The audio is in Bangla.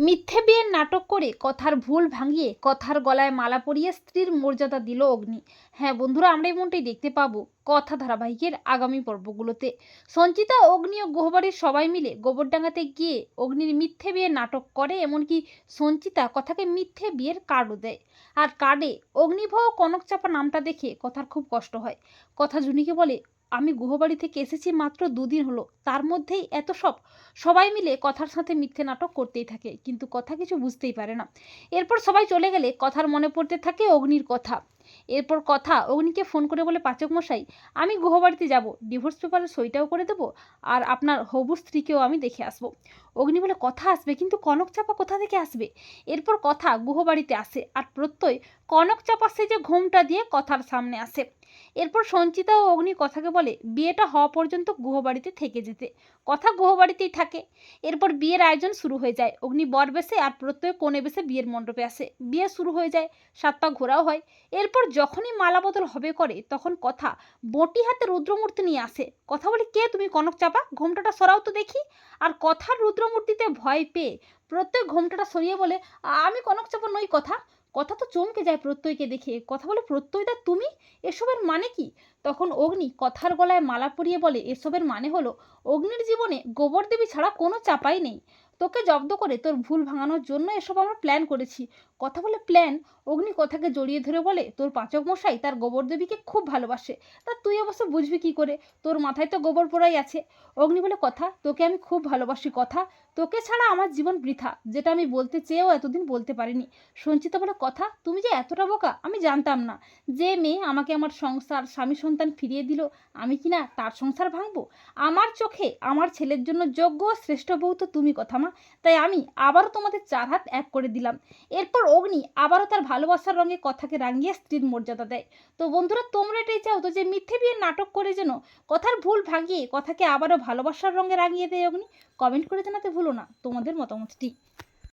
মিথ্যে বিয়ের নাটক করে কথার ভুল ভাঙিয়ে কথার গলায় মালা পরিয়ে স্ত্রীর মর্যাদা দিল অগ্নি। হ্যাঁ বন্ধুরা, আমরা এমনটাই দেখতে পাবো কথা ধারাবাহিকের আগামী পর্বগুলোতে। সঞ্চিতা, অগ্নি ও গহবাড়ির সবাই মিলে গোবরডাঙ্গাতে গিয়ে অগ্নির মিথ্যে বিয়ের নাটক করে, এমনকি সঞ্চিতা কথাকে মিথ্যে বিয়ের কার্ডও দেয়। আর কার্ডে অগ্নিভ কনক চাপা নামটা দেখে কথার খুব কষ্ট হয়। কথা জুনিকে বলে আমি গুহবাড়ি থেকে এসেছি মাত্র দুদিন হলো। তার মধ্যেই এত সব। সবাই মিলে কথার সাথে মিথ্যে নাটক করতেই থাকে, কিন্তু কথা কিছু বুঝতেই পারে না। এরপর সবাই চলে গেলে কথার মনে পড়তে থাকে অগ্নির কথা। এরপর কথা, অগ্নিকে ফোন করে বলে, পাচক মশাই, আমি গুহবাড়িতে যাব। ডিভোর্স পেপারে সইটাও করে দেবো আর আপনার হবু স্ত্রীকেও আমি দেখে আসব। অগ্নি বলে, কথা আসবে, কিন্তু কনক চাপা কোথা থেকে আসবে? এরপর কথা, গুহবাড়িতে আসে আর প্রত্যয় কনক চাপা সে যে ঘুমটা দিয়ে কথার সামনে আসে। এরপর সঞ্চিতা ও অগ্নি কথাকে বলে, বিয়েটা হওয়া পর্যন্ত গুহবাড়িতে থেকে যেতে। কথা গুহবাড়িতেই থাকে। এরপর বিয়ের আয়োজন শুরু হয়ে যায়। অগ্নি বর বেসে আর প্রত্যয় কোণে বেসে বিয়ের মণ্ডপে আসে। বিয়ে শুরু হয়ে যায় সাত পা ঘোরাও হয়। এরপর যখনই মালা বদল হবে করে, তখন কথা বটি হাতে রুদ্রমূর্তি নিয়ে আসে। কথা বলে, কে তুমি কনক চাপা? ঘোমটাটা সরাও তো দেখি। আর কথার রুদ্রমূর্তিতে ভয় পেয়ে প্রত্যেক ঘোমটাটা সরিয়ে বলে আমি কনক চাপা নই কথা। কথা তো চমকে যায় প্রত্যয়কে দেখে। কথা বলে প্রত্যয়টা তুমি? এসবের মানে কি? তখন অগ্নি কথার গলায় মালা পরিয়ে বলে, এসবের মানে হলো, অগ্নির জীবনে গোবর দেবী ছাড়া কোনো চাপাই নেই। তোকে জব্দ করে তোর ভুল ভাঙানোর জন্য এসব আমরা প্ল্যান করেছি কথা বলে প্ল্যান অগ্নি কথাকে জড়িয়ে ধরে বলে, তোর পাচক মশাই তার গোবর দেবীকে খুব ভালোবাসে। তা তুই অবশ্য বুঝবি কি করে? তোর মাথায় তো গোবর পোড়াই আছে অগ্নি বলে, কথা, তোকে আমি খুব ভালোবাসি, কথা। তোকে ছাড়া আমার জীবন বৃথা। যেটা আমি বলতে চেয়েও এতদিন বলতে পারিনি সঞ্চিতা বলে, কথা, তুমি যে এতটা বোকা, আমি জানতাম না। যে মেয়ে আমাকে আমার সংসার, স্বামী সন্তান ফিরিয়ে দিল, আমি কি না তার সংসার ভাঙবো? আমার চোখে আমার ছেলের জন্য যোগ্য শ্রেষ্ঠ বউ তো তুমি কথা মা। তাই আমি আবারও তোমাদের চার হাত এক করে দিলাম। এরপর অগ্নি আবারও তার ভালোবাসার রঙে কথাকে রাঙিয়ে স্ত্রীর মর্যাদা দেয়। তো বন্ধুরা, তোমরা এটাই চাও তো যে মিথ্যে বিয়ের নাটক করে যেন কথার ভুল ভাঙিয়ে কথাকে আবারও ভালোবাসার রঙে রাঙিয়ে দেয় অগ্নি? কমেন্ট করে জানাতে ভুলো না, তোমাদের মতামতটি।